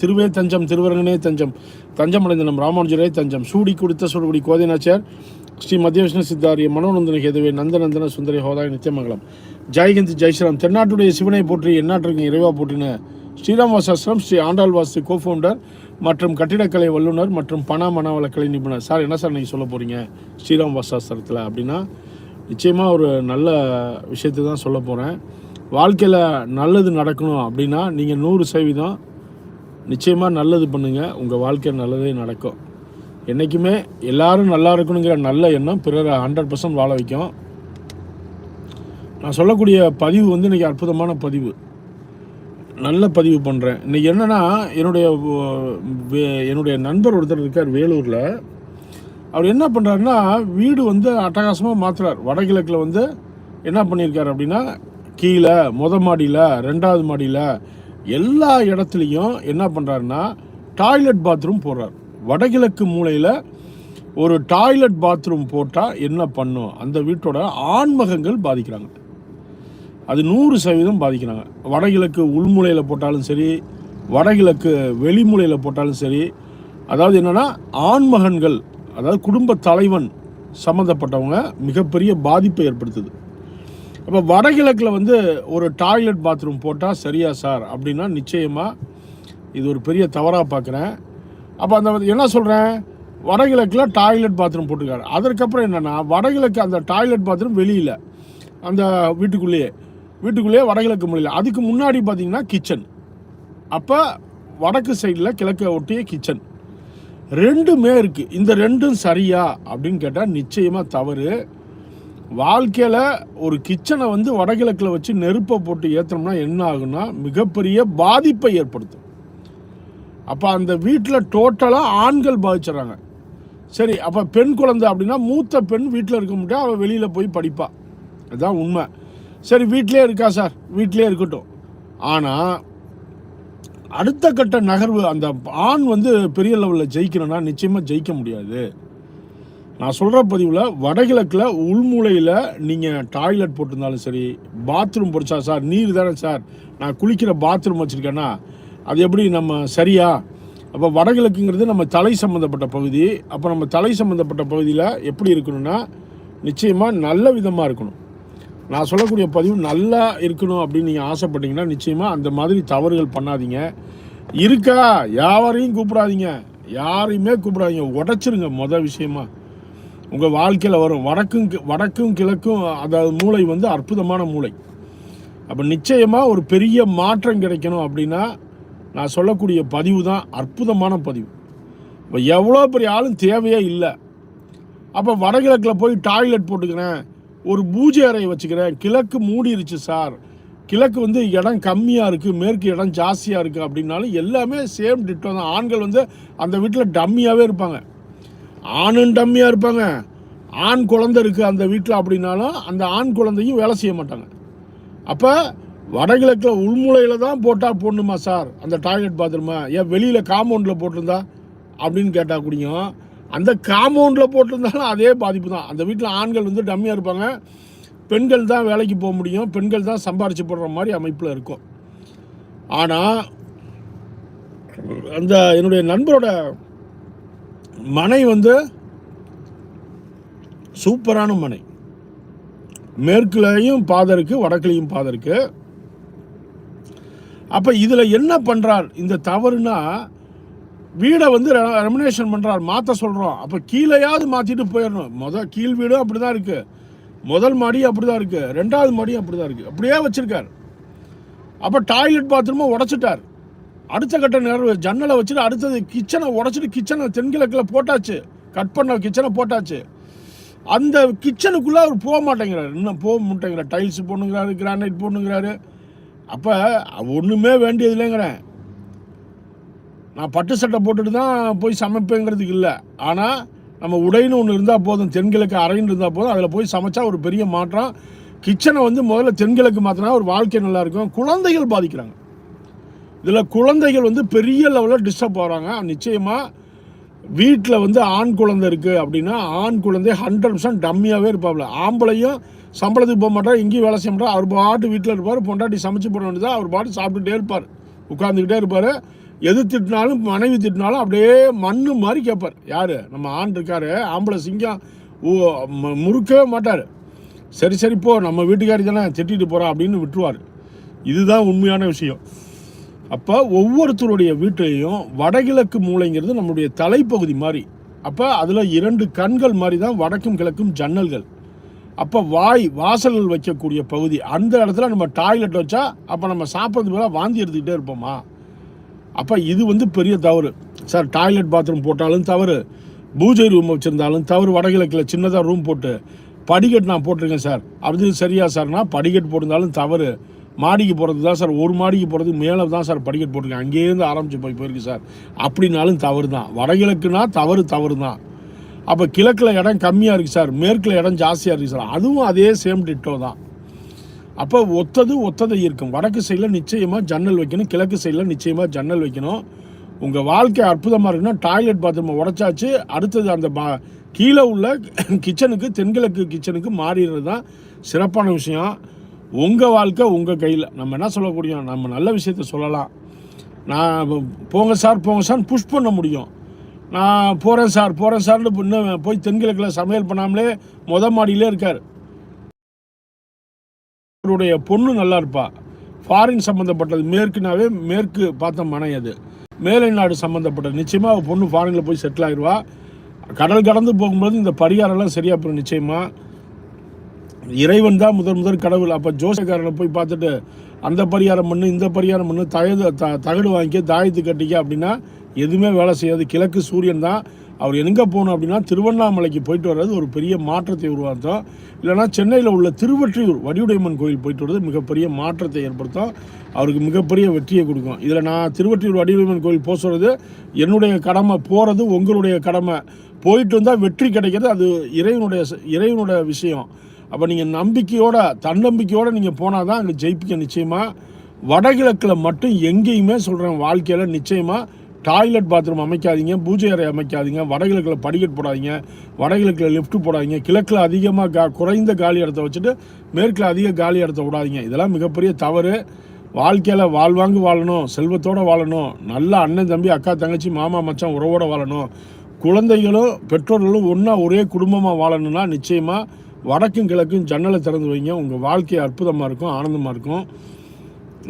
திருவே தஞ்சம் திருவரங்கனே தஞ்சம். தஞ்சம் அடைந்த நம் ராமானுஜரே தஞ்சம். சூடி கொடுத்த சூடுபடி கோதைநாச்சியார் ஸ்ரீ மத்தியவிஷ்ணு சித்தாரிய மனோநந்தன கேதுவே நந்தநந்தன சுந்தரி ஹோதாய் நித்தியமங்கலம். ஜெய்ஹிந்த் ஜெய்ஸ்ராம் தென்னாட்டுடைய சிவனை போற்றி எந்நாட்டிற்கு இறைவா போற்றின ஸ்ரீராம் வாசாஸ்திரம் ஸ்ரீ ஆண்டாள் வாஸ்து கோஃபவுண்டர் மற்றும் கட்டிடக்கலை வல்லுநர் மற்றும் பண மனவளக்கலை நிபுணர். சார் என்ன சார் நீங்கள் சொல்ல போகிறீங்க ஸ்ரீராம் வாசாஸ்திரத்தில் அப்படின்னா நிச்சயமாக ஒரு நல்ல விஷயத்தை தான் சொல்ல போகிறேன் வாழ்க்கையில் நல்லது நடக்கணும் அப்படின்னா நீங்கள் நூறு சதவீதம் நிச்சயமாக நல்லது பண்ணுங்கள் உங்கள் வாழ்க்கையில் நல்லதே நடக்கும். என்றைக்குமே எல்லாரும் நல்லா இருக்கணுங்கிற நல்ல எண்ணம் பிறரை ஹண்ட்ரட் பர்சன்ட் வாழ வைக்கும். நான் சொல்லக்கூடிய பதிவு வந்து இன்றைக்கி அற்புதமான பதிவு. நல்ல பதிவு பண்ணுறேன் இன்றைக்கி என்னென்னா என்னுடைய என்னுடைய நண்பர் ஒருத்தர் இருக்கார் வேலூரில். அவர் என்ன பண்ணுறாருன்னா வீடு வந்து அட்டகாசமாக மாற்றுறார் வடகிழக்கில் வந்து என்ன பண்ணியிருக்கார் அப்படின்னா கீழே மொத மாடியில் ரெண்டாவது மாடியில் எல்லா இடத்துலையும் என்ன பண்ணுறாருன்னா டாய்லெட் பாத்ரூம் போடுறார். வடகிழக்கு மூலையில் ஒரு டாய்லெட் பாத்ரூம் போட்டால் என்ன பண்ணும்? அந்த வீட்டோட ஆண்மகங்கள் பாதிக்கிறாங்க. அது நூறு சதவீதம் பாதிக்கிறாங்க. வடகிழக்கு உள்முலையில் போட்டாலும் சரி வடகிழக்கு வெளிமுலையில் போட்டாலும் சரி அதாவது என்னென்னா ஆண்மகன்கள் அதாவது குடும்ப தலைவன் சம்மந்தப்பட்டவங்க மிகப்பெரிய பாதிப்பை ஏற்படுத்துது. அப்போ வடகிழக்கில் வந்து ஒரு டாய்லெட் பாத்ரூம் போட்டால் சரியா சார் அப்படின்னா நிச்சயமாக இது ஒரு பெரிய தவறாக பார்க்குறேன் அப்போ அந்த என்ன சொல்கிறேன் வடகிழக்கில் டாய்லெட் பாத்ரூம் போட்டிருக்காரு. அதற்கப்புறம் என்னென்னா வடகிழக்கு அந்த டாய்லெட் பாத்ரூம் வெளியில் அந்த வீட்டுக்குள்ளேயே வீட்டுக்குள்ளேயே வடகிழக்கு மொழியில் அதுக்கு முன்னாடி பார்த்தீங்கன்னா கிச்சன் அப்போ வடக்கு சைடில் கிழக்க ஒட்டிய கிச்சன் ரெண்டுமே இருக்குது இந்த ரெண்டும் சரியா? அப்படின்னு கேட்டால் நிச்சயமாக தவறு. வாழ்க்கையில் ஒரு கிச்சனை வந்து வடகிழக்கில் வச்சு நெருப்பை போட்டு ஏற்றினோம்னா என்ன ஆகும்னா மிகப்பெரிய பாதிப்பை ஏற்படுத்தும். அப்போ அந்த வீட்டில் டோட்டலாக ஆண்கள் பாதிச்சிடறாங்க. சரி அப்போ பெண் குழந்தை அப்படின்னா மூத்த பெண் வீட்டில் இருக்க முடியாது அவள் வெளியில் போய் படிப்பா. அதுதான் உண்மை. சரி வீட்டிலே இருக்கா சார்? வீட்டிலே இருக்கட்டும். ஆனால் அடுத்த கட்ட நகர்வு அந்த ஆண் வந்து பெரிய லெவலில் ஜெயிக்கணும்னா நிச்சயமாக ஜெயிக்க முடியாது. நான் சொல்கிற பதிவில் வடகிழக்கில் உள்மூலையில் நீங்கள் டாய்லெட் போட்டிருந்தாலும் சரி பாத்ரூம் பிடிச்சா சார் நீர் தானே சார். நான் குளிக்கிற பாத்ரூம் வச்சுருக்கேன்னா அது எப்படி நம்ம சரியா? அப்போ வடகிழக்குங்கிறது நம்ம தலை சம்மந்தப்பட்ட பகுதி. அப்போ நம்ம தலை சம்மந்தப்பட்ட பகுதியில் எப்படி இருக்கணும்னா நிச்சயமாக நல்ல விதமாக இருக்கணும். நான் சொல்லக்கூடிய பதிவு நல்லா இருக்கணும் அப்படின்னு நீங்கள் ஆசைப்பட்டீங்கன்னா நிச்சயமாக அந்த மாதிரி தவறுகள் பண்ணாதீங்க. இருக்கா? யாரையும் கூப்பிடாதீங்க. யாரையுமே கூப்பிடாதீங்க. உடச்சிருங்க மொதல் விஷயமா. உங்கள் வாழ்க்கையில் வரும். வடக்கும் கி- வடக்கும் கிழக்கும் அதாவது மூளை வந்து அற்புதமான மூளை. அப்போ நிச்சயமாக ஒரு பெரிய மாற்றம் கிடைக்கணும் அப்படின்னா நான் சொல்லக்கூடிய பதிவு தான் அற்புதமான பதிவு. இப்போ எவ்வளோ பெரிய ஆளும் தேவையே இல்லை. அப்போ வடகிழக்கில் போய் டாய்லெட் போட்டுக்கிறேன் ஒரு பூஜை அறை வச்சுக்கிறேன் கிழக்கு மூடிருச்சு சார். கிழக்கு வந்து இடம் கம்மியாக இருக்குது மேற்கு இடம் ஜாஸ்தியாக இருக்குது அப்படின்னாலும் எல்லாமே சேம் டிட்டோ தான். ஆண்கள் வந்து அந்த வீட்டில் டம்மியாகவே இருப்பாங்க. ஆணும் டம்மியாக இருப்பாங்க. ஆண் குழந்தை இருக்குது அந்த வீட்டில் அப்படின்னாலும் அந்த ஆண் குழந்தையும் வேலை செய்ய மாட்டாங்க. அப்போ வடகிழக்கில் உள்முலையில் தான் போட்டால் போடணுமா சார்? அந்த டாய்லெட் பாத்ரூமா. ஏன் வெளியில் காம்பவுண்டில் போட்டிருந்தா? அப்படின்னு கேட்டால் கூடியும் அந்த காம்பவுண்டில் போட்டிருந்தாலும் அதே பாதிப்பு தான். அந்த வீட்டில் ஆண்கள் வந்து டம்மியாக இருப்பாங்க. பெண்கள் தான் வேலைக்கு போக முடியும். பெண்கள் தான் சம்பாரிச்சு போடுற மாதிரி அமைப்பில் இருக்கும். ஆனால் அந்த என்னுடைய நண்பரோட மனை வந்து சூப்பரான மனை. மேற்குலையும் பாதை இருக்குது வடக்குலையும் பாதை இருக்குது அப்போ இதில் என்ன பண்ணுறார் இந்த தவறுனா வீடை வந்து ரெமினேஷன் பண்ணுறார் மாற்ற சொல்கிறோம் அப்போ கீழேயாவது மாற்றிட்டு போயிடணும் மொதல் கீழ் வீடும் அப்படிதான் இருக்குது முதல் மாடியும் அப்படி தான் இருக்குது ரெண்டாவது மாடியும் அப்படி தான் இருக்குது அப்படியே வச்சுருக்கார். அப்போ டாய்லெட் பாத்ரூமை உடைச்சிட்டார். அடுத்த கட்ட நேரம் ஜன்னலை வச்சுட்டு அடுத்தது கிச்சனை உடச்சிட்டு கிச்சனை தென்கிழக்கில் போட்டாச்சு. கட் பண்ண கிச்சனை போட்டாச்சு. அந்த கிச்சனுக்குள்ளே அவர் போக மாட்டேங்கிறாரு. இன்னும் போக மாட்டேங்கிறார். டைல்ஸ் போடணுங்கிறாரு கிரானைட் போடணுங்கிறாரு அப்போ ஒன்றுமே வேண்டியது இல்லைங்கிறேன். நான் பட்டு சட்டை போட்டுட்டு தான் போய் சமைப்பேங்கிறதுக்கு இல்லை. ஆனால் நம்ம உடைன்னு ஒன்று இருந்தால் போதும். தென்கிழக்கு அறைன்னு இருந்தால் போதும். அதில் போய் சமைச்சா ஒரு பெரிய மாற்றம். கிச்சனை வந்து முதல்ல தென்கிழக்கு மாற்றினா ஒரு வாழ்க்கை நல்லாயிருக்கும் குழந்தைகள் பாதிக்கிறாங்க. இதில் குழந்தைகள் வந்து பெரிய லெவலில் டிஸ்டர்ப் ஆகிறாங்க நிச்சயமாக வீட்டில் வந்து ஆண் குழந்தை இருக்குது அப்படின்னா ஆண் குழந்தை ஹண்ட்ரட் பர்சன்ட் டம்மியாகவே இருப்பாப்ல. ஆம்பளையும் சம்பளத்துக்கு போக மாட்டார் எங்கேயும் வேலை செய்ய மாட்டார் அவர் பாட்டு வீட்டில் இருப்பார் பொண்டாட்டி சமைச்சு போட வேண்டியதாக அவர் பாட்டு சாப்பிட்டுட்டே இருப்பார். உட்காந்துக்கிட்டே இருப்பார். எது திட்டினாலும் மனைவி திட்டினாலும் அப்படியே மண் மாதிரி கேட்பார் யார்? நம்ம ஆண் இருக்கார் ஆம்பளை சிங்கம் ஓ முறுக்கவே மாட்டார். சரி சரி போ நம்ம வீட்டுக்காரி தானே திட்டிட்டு போகிறான் அப்படின்னு விட்டுருவார். இதுதான் உண்மையான விஷயம். அப்போ ஒவ்வொருத்தருடைய வீட்டிலையும் வடகிழக்கு மூலைங்கிறது நம்மளுடைய தலைப்பகுதி மாதிரி. அப்போ அதில் இரண்டு கண்கள் மாதிரி தான் வடக்கும் கிழக்கும் ஜன்னல்கள். அப்போ வாய் வாசல்கள் வைக்கக்கூடிய பகுதி. அந்த இடத்துல நம்ம டாய்லெட் வச்சா அப்போ நம்ம சாப்பிட்றது போல வாந்தி எடுத்துக்கிட்டே இருப்போமா? அப்போ இது வந்து பெரிய தவறு. சார் டாய்லெட் பாத்ரூம் போட்டாலும் தவறு. பூஜை ரூம் வச்சுருந்தாலும் தவறு. வடகிழக்கில் சின்னதாக ரூம் போட்டு படிக்கட் நான் போட்டிருக்கேன் சார். அது சரியா சார்னா படிக்கட் போட்டிருந்தாலும் தவறு. மாடிக்கு போகிறது தான் சார் ஒரு மாடிக்கு போகிறது மேலே தான் சார் படிக்கட் போட்டிருக்கேன் அங்கேருந்து ஆரம்பித்து போய் போயிருக்கு சார். அப்படின்னாலும் தவறு தான். வடகிழக்குனா தவறு தவறு தான். அப்போ கிழக்கில் இடம் கம்மியாக இருக்குது சார். மேற்கில் இடம் ஜாஸ்தியாக இருக்குது சார். அதுவும் அதே சேம் டிட்டோ தான். அப்போ ஒத்தது ஒத்ததை இருக்கும் வடக்கு சைடில் நிச்சயமாக ஜன்னல் வைக்கணும். கிழக்கு சைடில் நிச்சயமாக ஜன்னல் வைக்கணும். உங்கள் வாழ்க்கை அற்புதமாக இருக்குன்னா டாய்லெட் பாத்ரூமை உடச்சாச்சு. அடுத்தது அந்த பா கீழே உள்ள கிச்சனுக்கு தென்கிழக்கு கிச்சனுக்கு மாறிடுறது தான் சிறப்பான விஷயம். உங்கள் வாழ்க்கை உங்கள் கையில். நம்ம என்ன சொல்லக்கூடிய நம்ம நல்ல விஷயத்த சொல்லலாம். நான் போங்க சார் போங்க சார் புஷ் பண்ண முடியும். நான் போகிறேன் சார் போகிறேன் சார்னு இன்னும் போய் தென்கிழக்கில் சமையல் பண்ணாமலே மொத மாடியிலே இருக்கார். அவருடைய பொண்ணு நல்லா இருப்பா. ஃபாரின் சம்மந்தப்பட்டது மேற்குனாவே மேற்கு பார்த்த மனை அது. மேலை நாடு சம்மந்தப்பட்டது நிச்சயமாக அவள் பொண்ணு ஃபாரினில் போய் செட்டில் ஆயிடுவா கடல் கடந்து போகும்போது இந்த பரிகாரம்லாம் சரியாக போயிடும் நிச்சயமாக இறைவன் தான் முதல் முதல் கடவுள். அப்போ ஜோசக்காரனை போய் பார்த்துட்டு அந்த பரிகாரம் பண்ணு இந்த பரிகாரம் பண்ணு தயது த தகடு வாங்கிக்க தாயத்து கட்டிக்க அப்படின்னா எதுவுமே வேலை செய்யாது. கிழக்கு சூரியன் தான். அவர் எங்கே போகணும் அப்படின்னா திருவண்ணாமலைக்கு போயிட்டு வர்றது ஒரு பெரிய மாற்றத்தை உருவாக்கும். இல்லைன்னா சென்னையில் உள்ள திருவற்றியூர் வடிவுடையம்மன் கோயில் போயிட்டு வர்றது மிகப்பெரிய மாற்றத்தை ஏற்படுத்தும். அவருக்கு மிகப்பெரிய வெற்றியை கொடுக்கும். இதில் நான் திருவற்றியூர் வடிவுடையம்மன் கோயில் போக சொல்கிறது என்னுடைய கடமை போகிறது உங்களுடைய கடமை. போயிட்டு வந்தால் வெற்றி கிடைக்கிறது அது இறைவனுடைய இறைவனுடைய விஷயம். அப்போ நீங்கள் நம்பிக்கையோட தன்னம்பிக்கையோடு நீங்கள் போனால் தான் அங்கே ஜெயிப்பிக்க நிச்சயமாக வடகிழக்கில் மட்டும் எங்கேயுமே சொல்கிறேன் வாழ்க்கையில் நிச்சயமாக டாய்லெட் பாத்ரூம் அமைக்காதீங்க பூஜை அறை அமைக்காதீங்க வடகிழக்கில் படிக்கட் போடாதீங்க வடகிழக்கில் லிஃப்ட் போடாதீங்க கிழக்கில் அதிகமாக கா குறைந்த காலி இடத்த வச்சுட்டு மேற்கில் அதிக காலி இடத்த விடாதீங்க. இதெல்லாம் மிகப்பெரிய தவறு. வாழ்க்கையில் வாழ்வாங்கு வாழணும் செல்வத்தோடு வாழணும் நல்ல அண்ணன் தம்பி அக்கா தங்கச்சி மாமா மச்சான் உறவோடு வாழணும். குழந்தைகளும் பெற்றோர்களும் ஒன்றா ஒரே குடும்பமாக வாழணும்னா நிச்சயமாக வடக்கும் கிழக்கும் ஜன்னலை திறந்து வைங்க. உங்கள் வாழ்க்கை அற்புதமாக இருக்கும் ஆனந்தமாக இருக்கும்.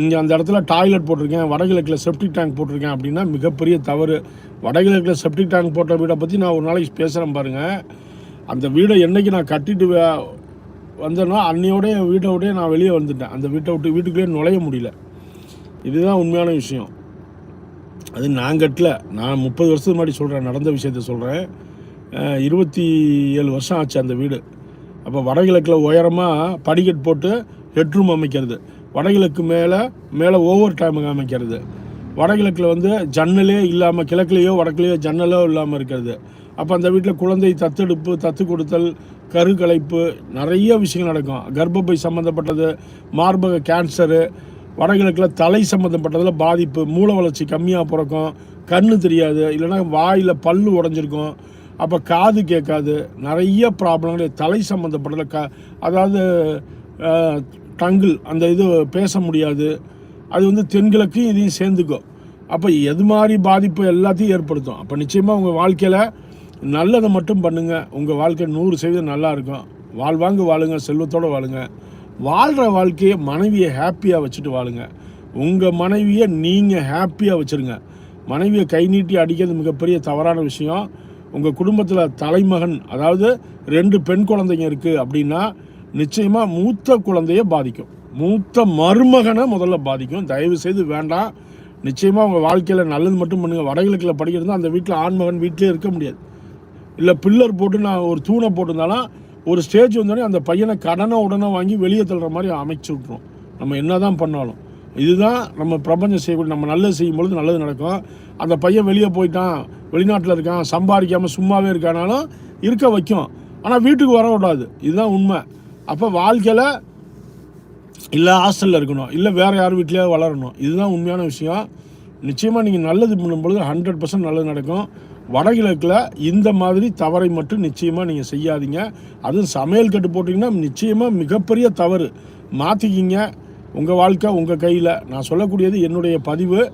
இங்கே அந்த இடத்துல டாய்லெட் போட்டிருக்கேன் வடகிழக்கில் செப்டிக் டேங்க் போட்டிருக்கேன் அப்படின்னா மிகப்பெரிய தவறு. வடகிழக்கில் செப்டிக் டேங்க் போட்ட வீடை பற்றி நான் ஒரு நாளைக்கு பேசுகிறேன் பாருங்கள் அந்த வீடை என்றைக்கு நான் கட்டிட்டு வந்தேன்னா அன்னையோடய வீட்டை நான் வெளியே வந்துட்டேன். அந்த வீட்டை விட்டு வீட்டுக்குள்ளேயே நுழைய முடியல. இதுதான் உண்மையான விஷயம். அது நான் கட்டல. நான் முப்பது வருஷத்துக்கு முன்னாடி சொல்கிறேன் நடந்த விஷயத்த சொல்கிறேன் இருபத்தி ஏழு வருஷம் ஆச்சு அந்த வீடு. அப்போ வடகிழக்கில் உயரமாக படிக்கட் போட்டு ஹெட்ரூம் அமைக்கிறது. வடகிழக்கு மேலே மேலே ஓவர் டைமுங்க அமைக்கிறது. வடகிழக்கில் வந்து ஜன்னலே இல்லாமல் கிழக்குலேயோ வடக்குலேயோ ஜன்னலோ இல்லாமல் இருக்கிறது. அப்போ அந்த வீட்டில் குழந்தை தத்தெடுப்பு தத்து கொடுத்தல் கருக்கலைப்பு நிறைய விஷயங்கள் நடக்கும். கர்ப்பப்பை சம்மந்தப்பட்டது மார்பக கேன்சரு வடகிழக்கில் தலை சம்மந்தப்பட்டதில் பாதிப்பு மூளை வளர்ச்சி கம்மியாக பிறக்கும் கண்ணு தெரியாது இல்லைன்னா வாயில் பல்லு உடஞ்சிருக்கும். அப்போ காது கேட்காது. நிறைய ப்ராப்ளங்கள் தலை சம்மந்தப்பட்டதில் க அதாவது டங்கிள் அந்த இது பேச முடியாது. அது வந்து தென்கிழக்கும் இதையும் சேர்ந்துக்கும். அப்போ எது மாதிரி பாதிப்பு எல்லாத்தையும் ஏற்படுத்தும். அப்போ நிச்சயமாக உங்கள் வாழ்க்கையில் நல்லதை மட்டும் பண்ணுங்கள் உங்கள் வாழ்க்கை நூறு சதவீதம் நல்லா இருக்கும். வாழ்வாங்க வாழுங்க செல்வத்தோடு வாழுங்க. வாழ்கிற வாழ்க்கையை மனைவியை ஹாப்பியாக வச்சுட்டு வாழுங்க. உங்கள் மனைவியை நீங்கள் ஹாப்பியாக வச்சுருங்க. மனைவியை கை நீட்டி அடிக்கிறது மிகப்பெரிய தவறான விஷயம். உங்கள் குடும்பத்தில் தலைமகன் அதாவது ரெண்டு பெண் குழந்தைங்க இருக்குது அப்படின்னா நிச்சயமாக மூத்த குழந்தைய பாதிக்கும். மூத்த மருமகனை முதல்ல பாதிக்கும். தயவு செய்து வேண்டாம். நிச்சயமாக உங்கள் வாழ்க்கையில் நல்லது மட்டும் பண்ணுங்கள் வடகிழக்கில் படிக்கிறது அந்த வீட்டில் ஆண்மகன் வீட்டிலே இருக்க முடியாது. இல்லை பில்லர் போட்டு நான் ஒரு தூணை போட்டிருந்தாலும் ஒரு ஸ்டேஜ் வந்தோடனே அந்த பையனை கடனை உடனே வாங்கி வெளியே தள்ளுற மாதிரி அமைச்சு விட்ருவோம் நம்ம என்ன தான் பண்ணாலும். இதுதான் நம்ம பிரபஞ்சம் செய்யக்கூடிய நம்ம நல்லது செய்யும் பொழுது நல்லது நடக்கும். அந்த பையன் வெளியே போயிட்டான் வெளிநாட்டில் இருக்கான் சம்பாதிக்காமல் சும்மாவே இருக்கானாலும் இருக்க வைக்கும். ஆனால் வீட்டுக்கு வரக்கூடாது. இதுதான் உண்மை. அப்போ வாழ்க்கையில் இல்லை ஹாஸ்டலில் இருக்கணும் இல்லை வேறு யார் வீட்லேயே வளரணும். இதுதான் உண்மையான விஷயம். நிச்சயமாக நீங்கள் நல்லது பண்ணும்பொழுது ஹண்ட்ரட் பர்சன்ட் நல்லது நடக்கும். வடகிழக்கில் இந்த மாதிரி தவறை மட்டும் நிச்சயமாக நீங்கள் செய்யாதீங்க. அதுவும் சமையல் கட்டு போட்டிங்கன்னா நிச்சயமாக மிகப்பெரிய தவறு. மாற்றிக்கிங்க உங்கள் வாழ்க்கை உங்கள் கையில். நான் சொல்லக்கூடியது என்னுடைய பதிவு.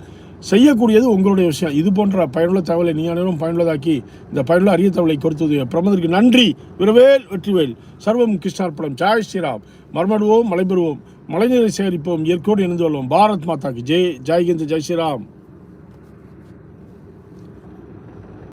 செய்யக்கூடியது உங்களுடைய விஷயம். இது போன்ற பயனுள்ள தகவலை நீ அனைவரும் பயனுள்ளதாக்கி இந்த பயனுள்ள அரிய தகவலை கொடுத்தது. பிரமதற்கு நன்றி. விரவேல் வெற்றிவேல் சர்வம் கிருஷ்ணார்பணம். ஜாய் ஸ்ரீராம். மர்மடுவோம் மலைபெறுவோம். மழைநீரை சேகரிப்போம். இயற்கையோடு இணைந்து வருவோம் பாரத் மாதாக்கு. ஜெய். ஜெய்ஹிந்த். ஜெய் ஸ்ரீராம்.